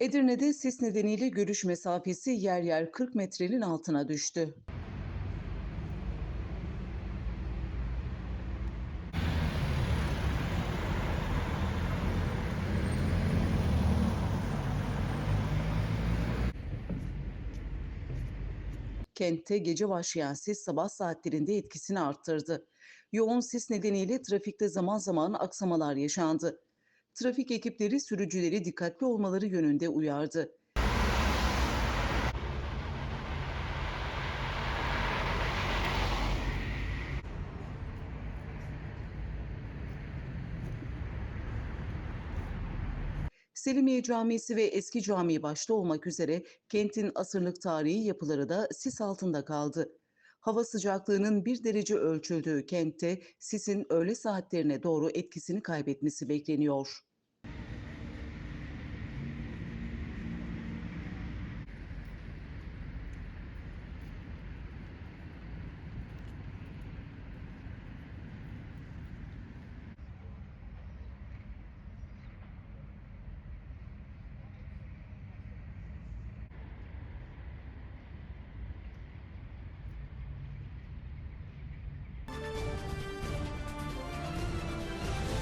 Edirne'de sis nedeniyle görüş mesafesi yer yer 40 metrenin altına düştü. Kentte gece başlayan sis sabah saatlerinde etkisini arttırdı. Yoğun sis nedeniyle trafikte zaman zaman aksamalar yaşandı. Trafik ekipleri sürücüleri dikkatli olmaları yönünde uyardı. Selimiye Camisi ve Eski Camii başta olmak üzere kentin asırlık tarihi yapıları da sis altında kaldı. Hava sıcaklığının bir derece ölçüldüğü kentte sisin öğle saatlerine doğru etkisini kaybetmesi bekleniyor.